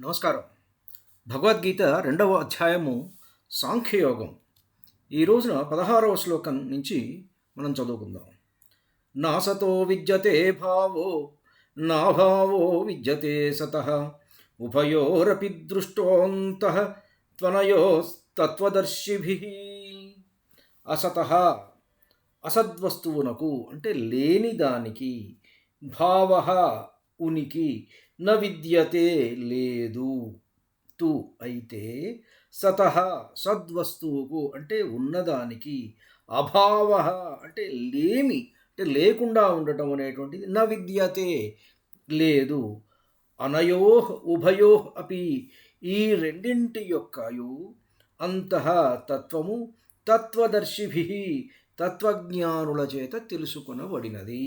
నమస్కారం. భగవద్గీత రెండవ అధ్యాయము సాంఖ్యయోగం. ఈ రోజున పదహారవ శ్లోకం నుంచి మనం చదువుకుందాం. నా సతో విద్యతే భావో నాభావో విద్యతే సత ఉభయోరపి దృష్టోంత త్వనయోస్తత్వదర్శిభి. అసత అసద్వస్తువునకు అంటే లేని దానికి భావ ఉనికి న విద్యతే లేదు. తు అయితే సత సద్వస్తువుకు అంటే ఉన్నదానికి అభావ అంటే లేమి అంటే లేకుండా ఉండటం అనేటువంటిది న విద్యతే లేదు. అనయో ఉభయో అపి ఈ రెండింటి యొక్కయు అంతః తత్వము తత్వదర్శిభి తత్వజ్ఞానుల చేత తెలుసుకొనబడినది.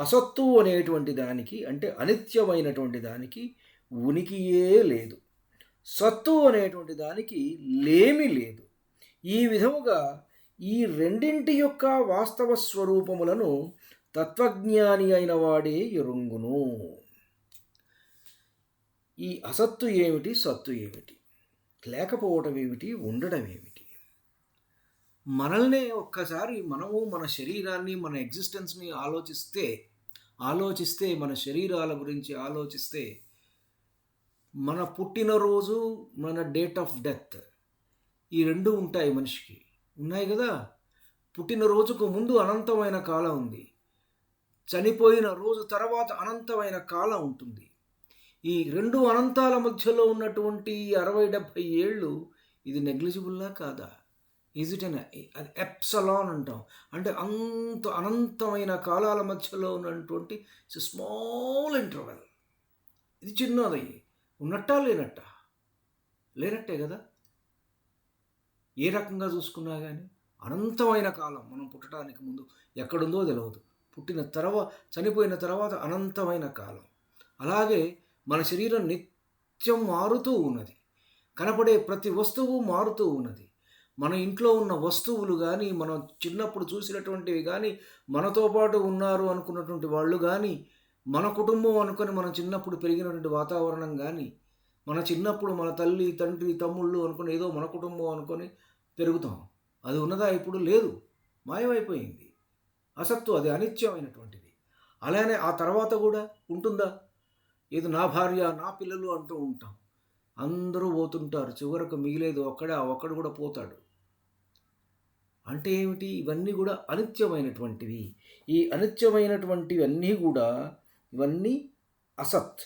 అసత్తు అనేటువంటి దానికి అంటే అనిత్యమైనటువంటి దానికి ఉనికియే లేదు. సత్తు అనేటువంటి దానికి లేమి లేదు. ఈ విధముగా ఈ రెండింటి యొక్క వాస్తవ స్వరూపములను తత్వజ్ఞాని అయిన వాడే ఎరుంగును. ఈ అసత్తు ఏమిటి సత్తు ఏమిటి? లేకపోవటం ఏమిటి ఉండడం ఏమిటి? మనల్నే ఒక్కసారి మనము మన శరీరాన్ని మన ఎగ్జిస్టెన్స్ని ఆలోచిస్తే ఆలోచిస్తే మన శరీరాల గురించి ఆలోచిస్తే మన పుట్టినరోజు మన డేట్ ఆఫ్ డెత్ ఈ రెండు ఉంటాయి మనిషికి. ఉన్నాయి కదా? పుట్టినరోజుకు ముందు అనంతమైన కాలం ఉంది. చనిపోయిన రోజు తర్వాత అనంతమైన కాలం ఉంటుంది. ఈ రెండు అనంతాల మధ్యలో ఉన్నటువంటి అరవై డెబ్భై ఏళ్ళు ఇది నెగ్లిజిబుల్లా కాదా? ఈజ్ ఇట్ అన్ అది ఎప్సలాన్ అంటాం. అంటే అంత అనంతమైన కాలాల మధ్యలో ఉన్నటువంటి స్మాల్ ఇంటర్వెల్. ఇది చిన్నది. ఉన్నట్టా లేనట్టా? లేనట్టే కదా? ఏ రకంగా చూసుకున్నా కానీ అనంతమైన కాలం మనం పుట్టడానికి ముందు ఎక్కడుందో తెలియదు పుట్టిన తర్వాత చనిపోయిన తర్వాత అనంతమైన కాలం. అలాగే మన శరీరం నిత్యం మారుతూ ఉన్నది. కనపడే ప్రతి వస్తువు మారుతూ ఉన్నది. మన ఇంట్లో ఉన్న వస్తువులు కానీ మనం చిన్నప్పుడు చూసినటువంటివి కానీ మనతో పాటు ఉన్నారు అనుకున్నటువంటి వాళ్ళు కానీ మన కుటుంబం అనుకొని మనం చిన్నప్పుడు పెరిగినటువంటి వాతావరణం కానీ మన చిన్నప్పుడు మన తల్లి తండ్రి తమ్ముళ్ళు అనుకుని ఏదో మన కుటుంబం అనుకొని పెరుగుతాం. అది ఉన్నదా? ఇప్పుడు లేదు. మాయమైపోయింది. అసత్తు అది అనిత్యమైనటువంటిది. అలానే ఆ తర్వాత కూడా ఉంటుందా? ఏదో నా భార్య నా పిల్లలు అంటూ ఉంటాం. అందరూ పోతుంటారు. చివరకు మిగిలేదు ఒక్కడే ఆ ఒక్కడు కూడా పోతాడు. అంటే ఏమిటి? ఇవన్నీ కూడా అనిత్యమైనటువంటివి. ఈ అనిత్యమైనటువంటివన్నీ కూడా ఇవన్నీ అసత్.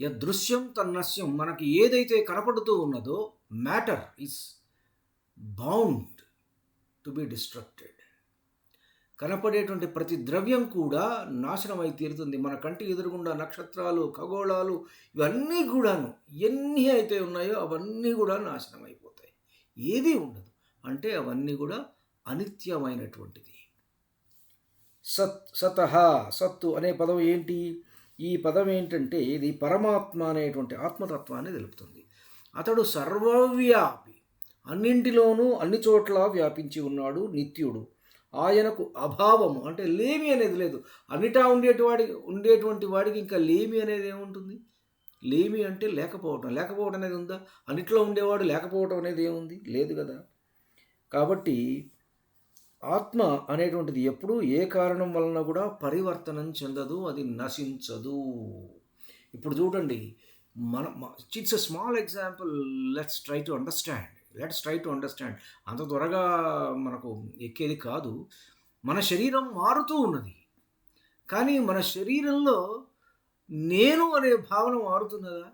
యదృశ్యం తన్నస్యం మనకి ఏదైతే కనపడుతూ ఉన్నదో matter is bound to be destructed. కనపడేటువంటి ప్రతి ద్రవ్యం కూడా నాశనమై తీరుతుంది. మన కంటి ఎదురుగుండా నక్షత్రాలు ఖగోళాలు ఇవన్నీ కూడాను ఎన్ని అయితే ఉన్నాయో అవన్నీ కూడా నాశనం అయిపోతాయి ఏదీ ఉండదు. అంటే అవన్నీ కూడా అనిత్యమైనటువంటిది. సత్ సత సత్తు అనే పదం ఏంటి? ఈ పదం ఏంటంటే ఇది పరమాత్మ అనేటువంటి ఆత్మతత్వాన్ని తెలుపుతుంది. అతడు సర్వవ్యాపి అన్నింటిలోనూ అన్ని చోట్ల వ్యాపించి ఉన్నాడు నిత్యుడు. ఆయనకు అభావము అంటే లేమి అనేది లేదు. అన్నిటా ఉండేటివాడి ఉండేటువంటి వాడికి ఇంకా లేమి అనేది ఏముంటుంది? లేమి అంటే లేకపోవటం. లేకపోవడం అనేది ఉందా? అన్నిట్లో ఉండేవాడు లేకపోవటం అనేది ఏముంది? లేదు కదా. కాబట్టి ఆత్మ అనేటువంటిది ఎప్పుడూ ఏ కారణం వలన కూడా పరివర్తనం చెందదు అది నశించదు. ఇప్పుడు చూడండి మన it's a small example let's try to understand let's try to understand అంత త్వరగా మనకు ఎక్కేది కాదు. మన శరీరం మారుతూ ఉన్నది. కానీ మన శరీరంలో నేను అనే భావన మారుతున్నదా?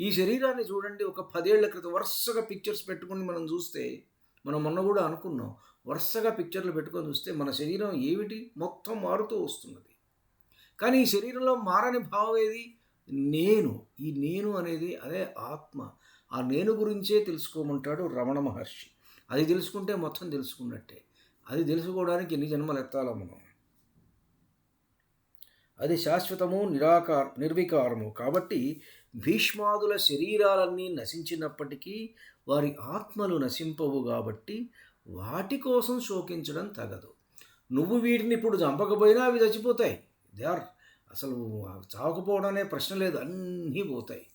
ఈ శరీరాన్ని చూడండి. ఒక పదేళ్ళ క్రితం వరుసగా పిక్చర్స్ పెట్టుకుని మనం చూస్తే మనం మొన్న కూడా అనుకున్నాం. వరుసగా పిక్చర్లు పెట్టుకొని చూస్తే మన శరీరం ఏమిటి? మొత్తం మారుతూ వస్తున్నది. కానీ ఈ శరీరంలో మారని భావం ఏది? నేను. ఈ నేను అనేది అదే ఆత్మ. ఆ నేను గురించే తెలుసుకోమంటాడు రమణ మహర్షి. అది తెలుసుకుంటే మొత్తం తెలుసుకున్నట్టే. అది తెలుసుకోవడానికి ఎన్ని జన్మలు ఎత్తాలో మనం. అది శాశ్వతము నిరాకార నిర్వికారము. కాబట్టి భీష్మాదుల శరీరాలన్నీ నశించినప్పటికీ వారి ఆత్మలు నశింపవు కాబట్టి వాటి కోసం శోకించడం తగదు. నువ్వు వీటిని ఇప్పుడు చంపకపోయినా అవి చచ్చిపోతాయి. దే ఆర్ అసలు చావకపోవడం అనే ప్రశ్న లేదు. అన్నీ పోతాయి.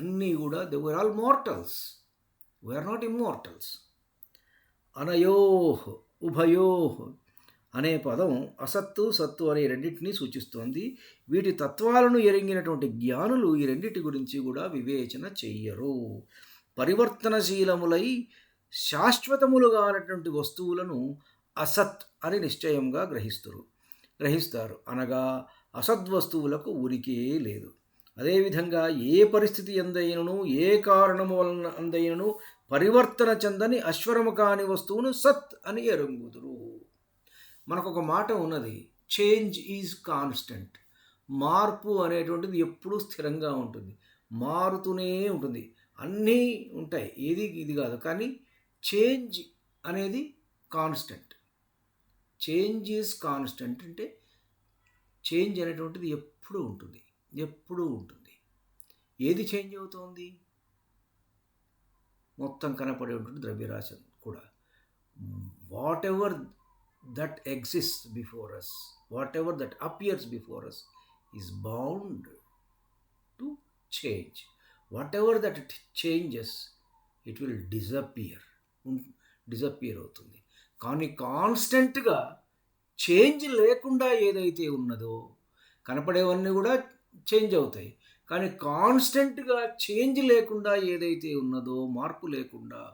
అన్నీ కూడా they are all mortals. We are not immortals. అనయోహ్ ఉభయోహ్ అనే పదం అసత్తు సత్తు అనే రెండింటినీ సూచిస్తోంది. వీటి తత్వాలను ఎరింగినటువంటి జ్ఞానులు ఈ రెండింటి గురించి కూడా వివేచన చెయ్యరు. పరివర్తనశీలములై శాశ్వతములుగా అనేటువంటి వస్తువులను అసత్ అని నిశ్చయంగా గ్రహిస్తారు గ్రహిస్తారు. అనగా అసద్వస్తువులకు ఉనికే లేదు. అదేవిధంగా ఏ పరిస్థితి ఎందైనను ఏ కారణము వలన అందైనను పరివర్తన చెందని అశ్వరము కాని వస్తువును సత్ అని ఎరుంగుదురు. మనకొక మాట ఉన్నది చేంజ్ ఈజ్ కాన్స్టెంట్ మార్పు అనేటువంటిది ఎప్పుడూ స్థిరంగా ఉంటుంది మారుతూనే ఉంటుంది. అన్నీ ఉంటాయి ఏది ఇది కాదు. కానీ చేంజ్ అనేది కాన్స్టెంట్ చేంజ్ ఈజ్ కాన్స్టెంట్ అంటే చేంజ్ అనేటువంటిది ఎప్పుడూ ఉంటుంది. ఎప్పుడూ ఉంటుంది. ఏది చేంజ్ అవుతోంది? మొత్తం కనపడే ఉంటుంది ద్రవ్యరాశి కూడా. Whatever that exist before us whatever that appears before us is bound to change whatever that it changes it will disappear disappear అవుతుంది. కానీ కాన్స్టెంట్గా చేంజ్ లేకుండా ఏదైతే ఉన్నదో కనపడేవన్నీ కూడా చేంజ్ అవుతాయి. కానీ కాన్స్టెంట్గా చేంజ్ లేకుండా ఏదైతే ఉన్నదో మార్పు లేకుండా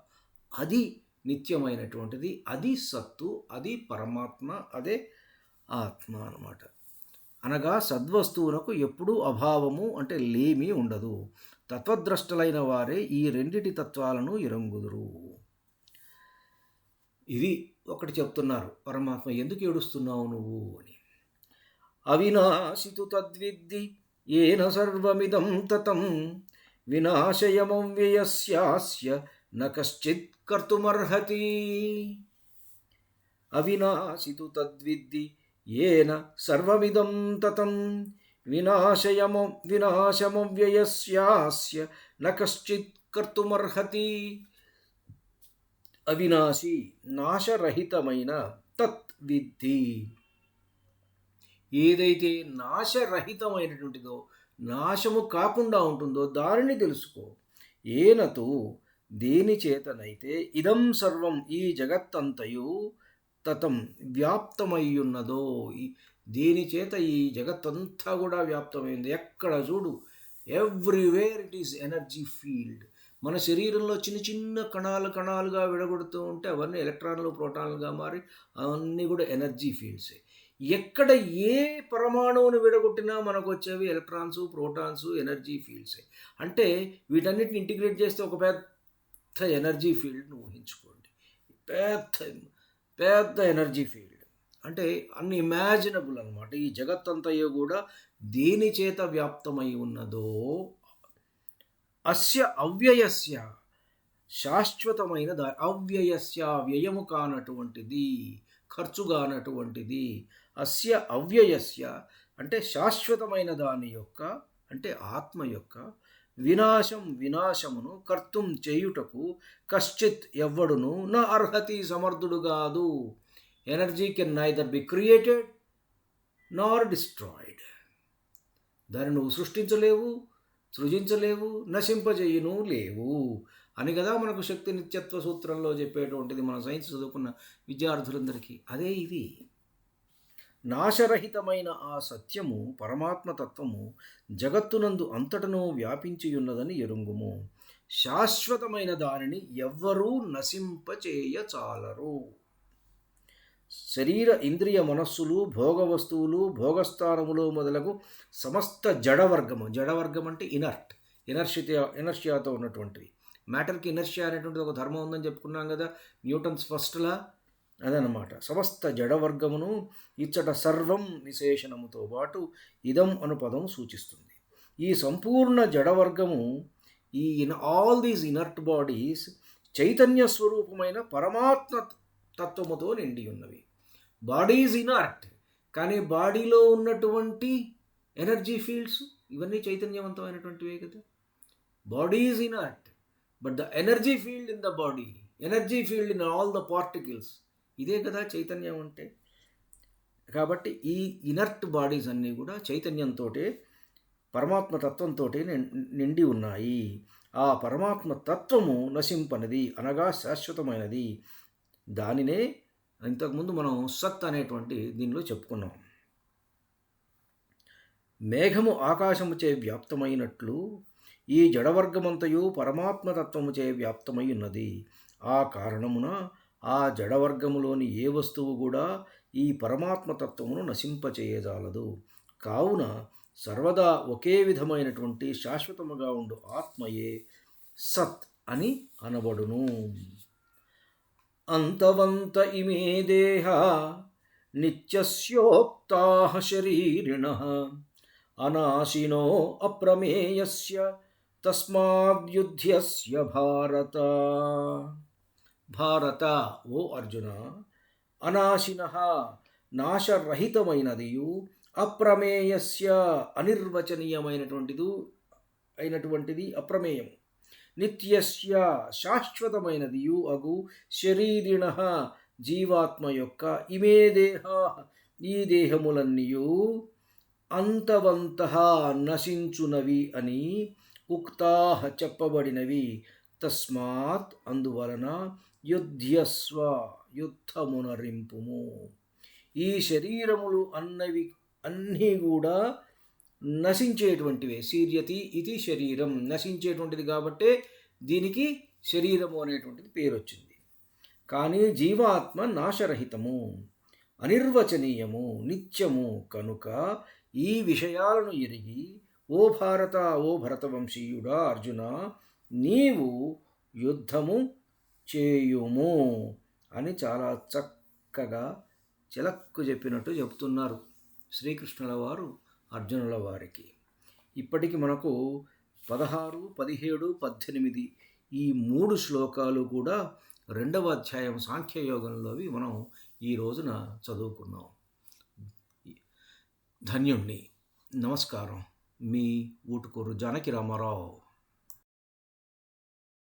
అది నిత్యమైనటువంటిది. అది సత్తు అది పరమాత్మ అదే ఆత్మ అనమాట అనగా సద్వస్తువులకు ఎప్పుడూ అభావము అంటే లేమి ఉండదు. తత్వద్రష్టలైన వారే ఈ రెండిటి తత్వాలను ఇరంగుదురు. ఇది ఒకటి చెప్తున్నారు. పరమాత్మ ఎందుకు ఏడుస్తున్నావు నువ్వు? అని. అవినాశితు తద్విద్ది ఏన సర్వమిదం తతం వినాశయమవ్యయస్యాస్య న కశ్చిత్ కర్తుమర్హతి అవినాశితు తద్విద్ది ఏన సర్వమిదం తతం వినాశయమ వినాశమవ్యయస్యాస్య న కశ్చిత్ కర్తుమర్హతి అవినాశి నాశరహితమైన తత్ విద్ధి ఏదైతే నాశరహితమైనటువంటిదో నాశము కాకుండా ఉంటుందో దానిని తెలుసుకో. ఏనతో దేని చేతనైతే ఇదం సర్వం ఈ జగత్తంతయు తతం వ్యాప్తమయ్యున్నదో దేనిచేత దేని చేత ఈ జగత్తంతా కూడా వ్యాప్తమైంది? ఎక్కడ చూడు everywhere it is energy field మన శరీరంలో చిన్న చిన్న కణాలు కణాలుగా విడగొడుతూ ఉంటే అవన్నీ ఎలక్ట్రాన్లు ప్రోటాన్లుగా మారి అవన్నీ కూడా ఎనర్జీ ఫీల్డ్సే ఎక్కడ ఏ పరమాణువును విడగొట్టినా మనకు వచ్చేవి ఎలక్ట్రాన్స్ ప్రోటాన్స్ ఎనర్జీ ఫీల్డ్సే. అంటే వీటన్నిటిని ఇంటిగ్రేట్ చేస్తే ఒక పెద్ద ఎనర్జీ ఫీల్డ్ను ఊహించుకోండి. పెద్ద పెద్ద ఎనర్జీ ఫీల్డ్. అంటే అన్ని ఇమాజినబుల్ అనమాట ఈ జగత్తంతయో కూడా దేని చేత వ్యాప్తమై ఉన్నదో అస్య అవ్యయస్య శాశ్వతమైన అవ్యయస్య వ్యయము కానటువంటిది ఖర్చు కానటువంటిది అస్య అవ్యయస్య అంటే శాశ్వతమైన దాని యొక్క అంటే ఆత్మ యొక్క వినాశం వినాశమును కర్తం చేయుటకు కశ్చిత్ ఎవ్వడును నా అర్హతి సమర్థుడు కాదు. Energy can neither be created nor destroyed. దాన్ని నువ్వు సృష్టించలేవు సృజించలేవు నశింపజేయును లేవు అని కదా మనకు శక్తి నిత్యత్వ సూత్రంలో చెప్పేటువంటిది మన సైన్స్ చదువుకున్న విద్యార్థులందరికీ. అదే ఇది. నాశరహితమైన ఆ సత్యము పరమాత్మతత్వము జగత్తునందు అంతటను వ్యాపించియున్నదని ఎరుంగుము. శాశ్వతమైన దానిని ఎవ్వరూ నశింపచేయచాలరు. శరీర ఇంద్రియ మనస్సులు భోగ వస్తువులు భోగస్థానములు మొదలగు సమస్త జడవర్గము జడవర్గం అంటే ఇనర్ట్ ఇనర్షియా ఇనర్షియాతో ఉన్నటువంటివి మ్యాటర్కి ఇనర్షియా అనేటువంటిది ఒక ధర్మం ఉందని చెప్పుకున్నాం కదా న్యూటన్స్ ఫస్ట్లా అదనమాట సమస్త జడవర్గమును ఇచ్చట సర్వం విశేషణముతో పాటు ఇదం అను పదం సూచిస్తుంది. ఈ సంపూర్ణ జడవర్గము ఈ in all these inert bodies Chaitanya స్వరూపమైన పరమాత్మ తత్వముతో నిండి ఉన్నవి. బాడీ ఈజ్ ఇనర్ట్ కానీ బాడీలో ఉన్నటువంటి ఎనర్జీ ఫీల్డ్స్ ఇవన్నీ చైతన్యవంతమైనటువంటివే కదా. Body is inert but the energy field in the body energy field in all the particles ఇదే కదా చైతన్యం అంటే. కాబట్టి ఈ ఇనర్ట్ బాడీస్ అన్నీ కూడా చైతన్యంతో పరమాత్మ తత్వంతో నిండి ఉన్నాయి. ఆ పరమాత్మ తత్వము నశింపనిది అనగా శాశ్వతమైనది. దానినే ఇంతకుముందు మనం సత్ అనేటువంటి దీనిలో చెప్పుకున్నాం. మేఘము ఆకాశముచే వ్యాప్తమైనట్లు ఈ జడవర్గమంతయు పరమాత్మతత్వముచే వ్యాప్తమై ఉన్నది. ఆ కారణమున ఆ జడవర్గములోని ఏ వస్తువు కూడా ఈ పరమాత్మతత్వమును నశింపచేయజాలదు. కావున సర్వదా ఒకే విధమైనటువంటి శాశ్వతముగా ఉండు ఆత్మయే సత్ అని అనబడును. అంతవంత ఇమే దేహ నిత్యస్యోక్తా శరీరిణ అనాశినో అప్రమేయస్య తస్మాద్యుధ్యస్య భారత. భారత ఓ అర్జున! అనాశిన నాశరహితమైనదియు అప్రమేయస్య అనిర్వచనీయమైనటువంటిది అయినటువంటిది అప్రమేయం నిత్యస్య శాశ్వతమైనదియు అగు శరీరిణ జీవాత్మ యొక్క ఇమే దేహ ఈ దేహములన్నీయు అంతవంత నశించునవి అని ఉక్తా చెప్పబడినవి. తస్మాత్ అందువలన యుద్ధ్యస్వ యుద్ధమునరింపుము. ఈ శరీరములు అన్నవి అన్నీ కూడా నశించేటువంటివే. సీర్యతి ఇది శరీరం. నశించేటువంటిది కాబట్టే దీనికి శరీరము అనేటువంటిది పేరు వచ్చింది కానీ జీవాత్మ నాశరహితము అనిర్వచనీయము నిత్యము కనుక ఈ విషయాలను ఎరిగి ఓ భారత ఓ భరతవంశీయుడా అర్జున నీవు యుద్ధము చేయుము అని చాలా చక్కగా చిలక్కు చెప్పినట్టు చెప్తున్నారు శ్రీకృష్ణుల వారు అర్జునుల వారికి. ఇప్పటికి మనకు పదహారు పదిహేడు పద్దెనిమిది ఈ మూడు శ్లోకాలు కూడా రెండవ అధ్యాయం సాంఖ్యయోగంలోవి మనం ఈ రోజున చదువుకున్నాం. ధన్యుణ్ణి. నమస్కారం. మీ ఊటుకూరు జానకి రామారావు.